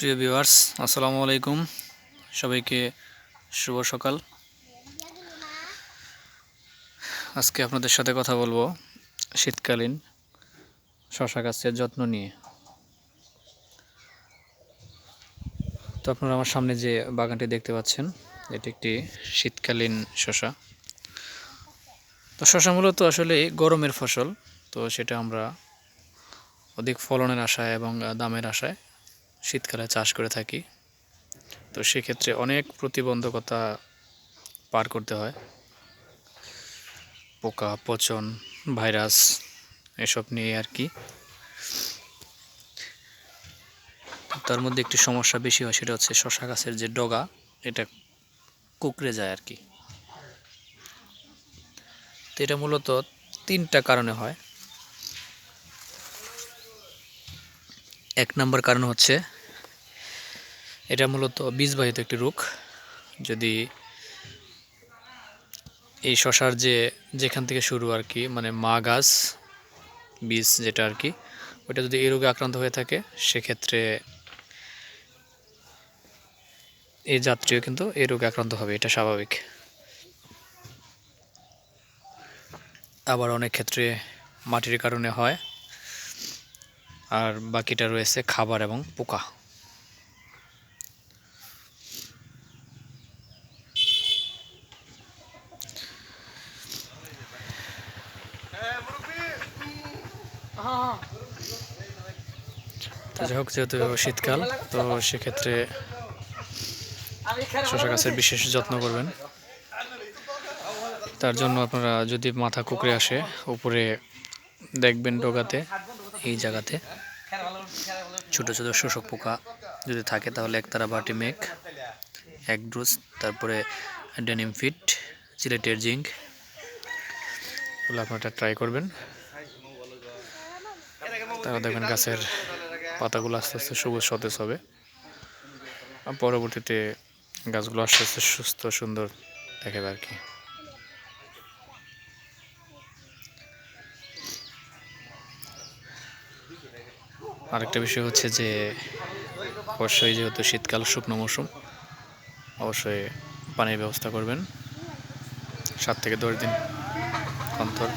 প্রিয় ভিউয়ার্স, আসসালামু আলাইকুম। সবাইকে শুভ সকাল। আজকে আপনাদের সাথে কথা বলব শীতকালীন শশা গাছের যত্ন নিয়ে। তো আপনারা আমার সামনে যে বাগানটি দেখতে পাচ্ছেন, এটি একটি শীতকালীন শশা। তো শশা মূলত আসলে গরমের ফসল, তো সেটা আমরা অধিক ফলনের আশায় এবং দামের আশায় শীতকালে চাষ করে থাকি। তো সেক্ষেত্রে অনেক প্রতিবন্ধকতা পার করতে হয়। পোকা, পচন, ভাইরাস এসব নিয়ে আর কি। তার মধ্যে একটি সমস্যা বেশি হয় সেটা হচ্ছে শশা গাছের যে ডগা, এটা কুকড়ে যায় আর কি। তো এটা মূলত তিনটা কারণে হয়। এক নম্বর কারণ হচ্ছে এটা মূলত বীজবাহিত একটি রোগ। যদি এই শশার যে, যেখান থেকে শুরু আর কি মানে মা গাছ, বীজ যেটা আর কি ওটা যদি এই রোগে আক্রান্ত হয়ে থাকে, সেক্ষেত্রে এই যাত্রীও কিন্তু এই রোগে আক্রান্ত হবে, এটা স্বাভাবিক। আবার অনেক ক্ষেত্রে মাটির কারণে হয় আর বাকিটা রয়েছে খাবার এবং পোকা। যাই হোক, যেহেতু শীতকাল, তো সেক্ষেত্রে শশা গাছের বিশেষ যত্ন করবেন। তার জন্য আপনারা যদি মাথা কুকড়ে আসে, উপরে দেখবেন ডোগাতে এই জায়গাতে। ছোট ছোট শোষক পোকা যদি থাকে তাহলে একতারা বাটি মেঘ, এক ড্রুজ তারপরে ডেনিম ফিট সিলেটের জিঙ্ক। এগুলো আপনারা ট্রাই করবেন। তারা দেখবেন গাছের পাতাগুলো আস্তে আস্তে সবুজ, সতেজ হবে। পরবর্তীতে গাছগুলো আস্তে আস্তে সুস্থ, সুন্দর দেখাবে আর কি। আরেকটা বিষয় হচ্ছে যে, অবশ্যই যেহেতু শীতকাল শুকনো মৌসুম, অবশ্যই পানির ব্যবস্থা করবেন। সাত থেকে দশ দিন অন্তর।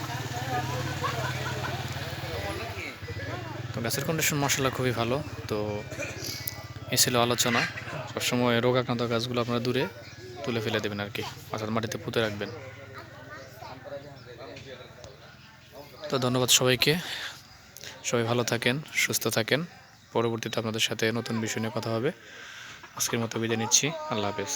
তো গাছের কন্ডিশন মশলা খুবই ভালো। তো এ ছিল আলোচনা। সবসময় রোগাক্রান্ত গাছগুলো আপনারা দূরে তুলে ফেলে দেবেন আর কি, অর্থাৎ মাটিতে পুঁতে রাখবেন। তো ধন্যবাদ সবাইকে। সবাই ভালো থাকেন, সুস্থ থাকেন। পরবর্তীতে আপনাদের সাথে নতুন বিষয় নিয়ে কথা হবে। আজকের মতো বিদায় নিচ্ছি। আল্লাহ হাফেজ।